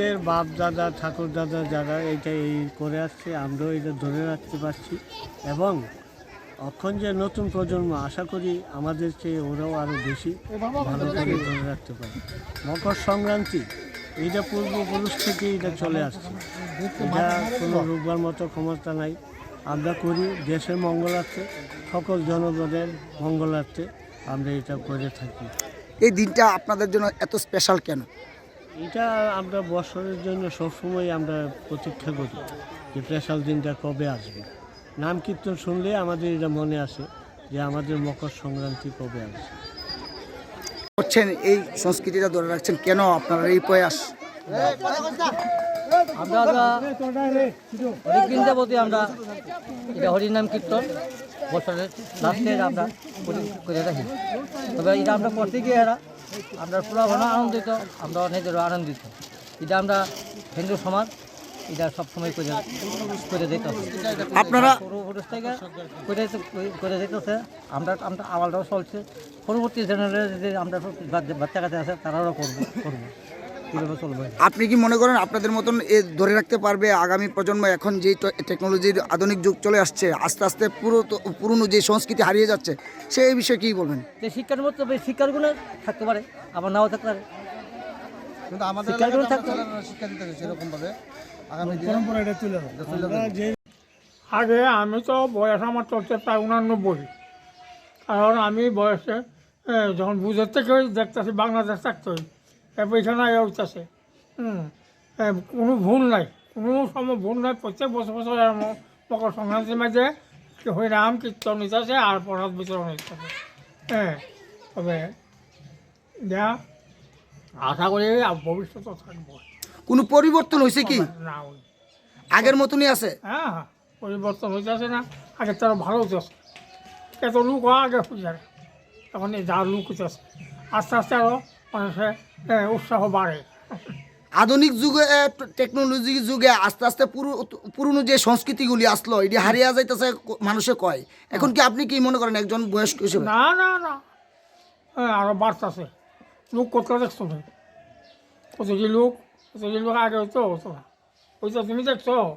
আমাদের বাপ দাদা ঠাকুর দাদা যারা এইটা এই করে আসছে, আমরাও এটা ধরে রাখতে পারছি। এবং অক্ষণ যে নতুন প্রজন্ম, আশা করি আমাদের চেয়ে ওরাও আরও বেশি ভালো করে ধরে রাখতে পারে। মকর সংক্রান্তি, এইটা পূর্বপুরুষ থেকে এটা চলে আসছে। এটা কোনো রোগবার মতো ক্ষমতা নাই। আমরা করি, দেশের মঙ্গলার্থে সকল জনগণের মঙ্গলার্থে আমরা এটা করে থাকি। এই দিনটা আপনাদের জন্য এত স্পেশাল কেন? এটা আমরা বছরের জন্য সবসময় আমরা প্রতীক্ষা করি যে স্পেশাল দিনটা কবে আসবে। নাম কীর্তন শুনলে আমাদের এটা মনে আসে যে আমাদের মকর সংক্রান্তি কবে আসবে। করছেন এই সংস্কৃতিটা ধরে রাখছেন কেন আপনারা এই প্রয়াস? আমরা আমরা অনেকদিন যাবতই আমরা এটা হরিনাম কীর্তন বছরের লাস্টে আমরা করে রাখি তবে এটা আমরা করতে গিয়ে এরা আমরা পুরো ঘন আনন্দিত আমরা নিজেরও আনন্দিত। এটা আমরা হিন্দু সমাজ এটা সবসময় করে করে দিতে আপনারা পূর্বপুরুষ থেকে করে করে দিতেছে আমরা আমরা আওয়ালটাও চলছে। পরবর্তী জেনারেল যে আমরা বাচ্চা কাছে আছে তারাও করব করব। আপনি কি মনে করেন আপনাদের মতন এ ধরে রাখতে পারবে আগামী প্রজন্ম এখন যে টেকনোলজির আধুনিক যুগ চলে আসছে আস্তে আস্তে পুরো পুরনো যে সংস্কৃতি হারিয়ে যাচ্ছে সেই বিষয়ে কী বলবেন? শিক্ষার মতো শিক্ষারগুলো থাকতে পারে আবার নাও থাকতে পারে। কিন্তু আমাদের শিক্ষা দিতে হবে আগামী দিনে আগে আমি তো বয়স আমার চলছে প্রায় উনানব্বই। কারণ আমি বয়সে যখন বুঝের থেকে দেখতেছি বাংলাদেশ থাকতে পেছনে উঠতেছে। হুম। কোনো ভুল নাই। কোনো সময় ভুল নাই। প্রত্যেক বছর বছর মকর সংক্রান্তির মাঝে হরিনাম কীর্তন নিতেছে আর প্রসাদ বিতরণ নিতেছে হ্যাঁ তবে যা আশা করি ভবিষ্যতে থাকব। কোনো পরিবর্তন হয়েছে কি? না আগের মতনই আছে? হ্যাঁ হ্যাঁ পরিবর্তন হইতেছে না। আগে তারা ভালো হইতেছে এত লোক আগে হয়ে এখন যা লোক হইতেছে। আস্তে আস্তে আরও মানুষের উৎসাহ বাড়ে। আধুনিক যুগে টেকনোলজি যুগে আস্তে আস্তে পুরো পুরনো যে সংস্কৃতিগুলি আসলো এটি হারিয়ে যাইতেছে মানুষে কয়। এখন কি আপনি কি মনে করেন একজন বয়স্ক হিসেবে? না না না। আরও বাড়তেছে। লোক কোথাও দেখছ তুমি? কত কি লোক? কত কি লোক আগে হইতো? হতো না। ওইটা তুমি দেখছ।